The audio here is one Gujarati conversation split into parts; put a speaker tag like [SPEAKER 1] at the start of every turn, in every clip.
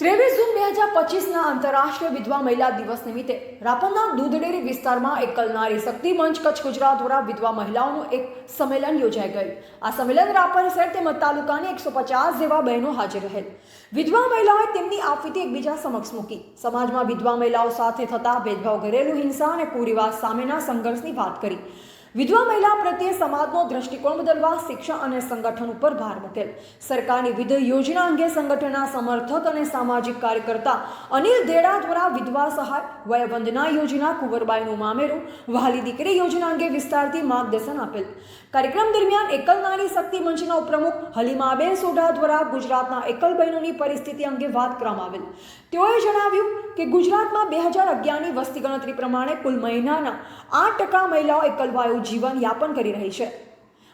[SPEAKER 1] ત્રેવીસ જૂન બે હજાર પચીસના આંતરરાષ્ટ્રીય વિધવા મહિલા દિવસ નિમિત્તે રાપરના દૂધડેરી વિસ્તારમાં એક કલનારી શક્તિ મંચ કચ્છ ગુજરાત દ્વારા વિધવા મહિલાઓનું એક સંમેલન યોજાઈ ગયું. આ સંમેલન રાપર શહેર તેમજ તાલુકાની એકસો પચાસ જેવા બહેનો હાજર રહેલ. વિધવા મહિલાઓએ તેમની આપવીતી એકબીજા સમક્ષ મૂકી. સમાજમાં વિધવા મહિલાઓ સાથે થતા ભેદભાવ, ઘરેલું હિંસા અને કુરિવાજ સામેના સંઘર્ષની વાત કરી. વિધવા મહિલા પ્રત્યે સમાજનો દ્રષ્ટિકોણ બદલવા શિક્ષણ અને સંગઠન ઉપર ભાર મૂકેલ. સરકારની વિધ યોજના અંગે સંગઠનના સમર્થક અને સામાજિક કાર્યકર્તા અનિલ દેડા દ્વારા વિધવા સહાય, વયવંદના યોજના, કુંવરબાઈનું મામેરું, વહાલી દીકરી યોજના અંગે વિસ્તારથી માર્ગદર્શન આપેલ. કાર્યક્રમ દરમિયાન એકલ નારી શક્તિ મંચના ઉપપ્રમુખ હલીમાબેન સોઢા દ્વારા ગુજરાતના એકલ બહેનોની પરિસ્થિતિ અંગે વાત કરવામાં આવેલ. તેઓએ જણાવ્યું કે ગુજરાતમાં બે હજાર અગિયારની વસ્તી ગણતરી પ્રમાણે કુલ મહિનાના આઠ ટકા મહિલાઓ એકલવાયુ જીવન યાપન કરી રહી છે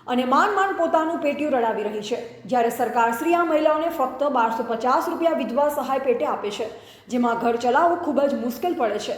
[SPEAKER 1] અને માંડ માંડ પોતાનું પેટીયું રડાવી રહી છે. જ્યારે સરકાર શ્રી આ મહિલાઓને ફક્ત બારસો પચાસ રૂપિયા વિધવા સહાય પેટે આપે છે, જેમાં ઘર ચલાવવું ખૂબ જ મુશ્કેલ પડે છે.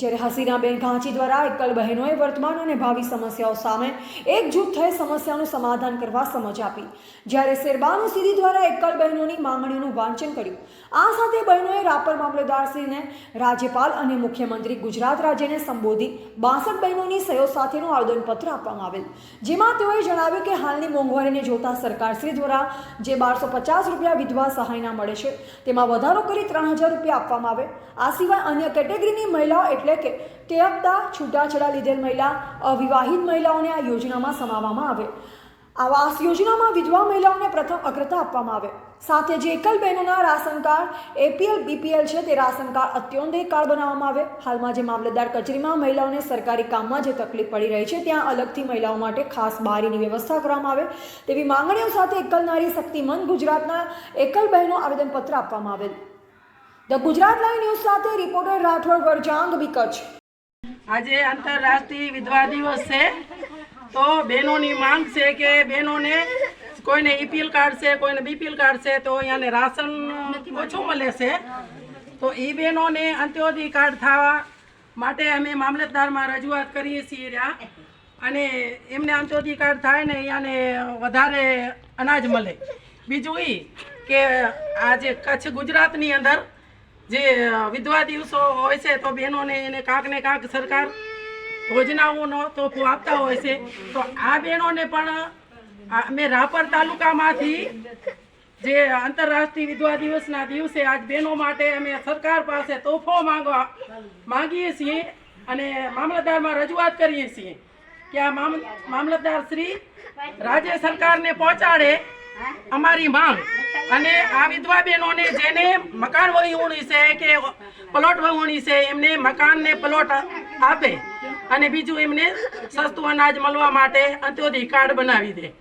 [SPEAKER 1] જ્યારે હસીનાબેન ઘાંચી દ્વારા એકલ બહેનોએ વર્તમાન અને ભાવિ સમસ્યાઓ સામે એકજૂથ થઈ સમસ્યાનું સમાધાન કરવા સમજ આપી. જ્યારે શેરબાનુ સીધી દ્વારા એકલ બહેનોની માંગણીઓનું વાંચન કર્યું, આ સાથે બહેનોએ રાપર મામલતદારશ્રીને રાજ્યપાલ અને મુખ્યમંત્રી ગુજરાત રાજ્યને સંબોધી બાસઠ બહેનોની સહયોગ સાથેનું આવેદનપત્ર આપવામાં આવેલ. જેમાં તેઓએ જણાવ્યું કે હાલની મોંઘવારીને જોતા સરકારશ્રી દ્વારા જે બારસો પચાસ રૂપિયા વિધવા સહાયના મળે છે, તેમાં વધારો કરી ત્રણ હજાર રૂપિયા આપવામાં આવે. આ સિવાય અન્ય કેટેગરીની મહિલાઓ એટલે કે તેયકતા છૂટાછેડા લીધેલ મહિલા, અવિવાહિત મહિલાઓને આ યોજનામાં સમાવવામાં આવે. આવાસ યોજનામાં વિધવા મહિલાઓને પ્રથમ અગ્રતા આપવામાં આવે. સાથે જે એકલ બહેનોના રાશન કાર્ડ એપીએલ બીપીએલ છે તે રાશન કાર્ડ અત્યોદય કાર્ડ બનાવવામાં આવે. હાલમાં જે મામલતદાર કચેરીમાં મહિલાઓને સરકારી કામમાં જે તકલીફ પડી રહી છે, ત્યાં અલગથી મહિલાઓ માટે ખાસ બારીની વ્યવસ્થા કરવામાં આવે. તેવી માંગણીઓ સાથે એકલ નારી શક્તિમંદ ગુજરાતના એકલ બહેનો આવેદનપત્ર આપવામાં આવેલ. ધ ગુજરાત લાઈવ ન્યૂઝ સાથે રિપોર્ટર રાઠોડ વરજાંગ બી કચ્છ
[SPEAKER 2] આજે આંતરરાષ્ટ્રીય વિધવા દિવસ છે. તો બહેનોની માંગ છે કે બહેનોને કોઈને ઈપીએલ કાર્ડ છે, કોઈને બીપીએલ કાર્ડ છે, તો અહીંયાને રાશન ઓછું મળે છે. તો એ બહેનોને અંત્યોદય કાર્ડ થવા માટે અમે મામલતદારમાં રજૂઆત કરીએ છીએ રહ્યા. અને એમને અંત્યોદય કાર્ડ થાય ને અહીંયાને વધારે અનાજ મળે. બીજું એ કે આજે કચ્છ ગુજરાતની અંદર જે વિધવા દિવસો હોય છે, તો બહેનોને એને કાંક ને કાંક સરકાર યોજનાઓનો તોફો આપતા હોય છે. તો આ બહેનોને પણ અમે રાપર તાલુકામાંથી જે આંતરરાષ્ટ્રીય વિધવા દિવસના દિવસે આજ બહેનો માટે અમે સરકાર પાસે તોફો માંગવા, માંગીએ છીએ અને મામલતદારમાં રજૂઆત કરીએ છીએ કે આ મામ, મામલતદાર શ્રી રાજ્ય સરકારને પહોંચાડે અમારી માંગ. અને આ વિધવા બહેનોને જેને મકાન વહીવણી છે કે પ્લોટ વહીવણી છે, એમને મકાન ને પ્લોટ આપે. અને બીજું એમને સસ્તું અનાજ મળવા માટે અંત્યોદય કાર્ડ બનાવી દે.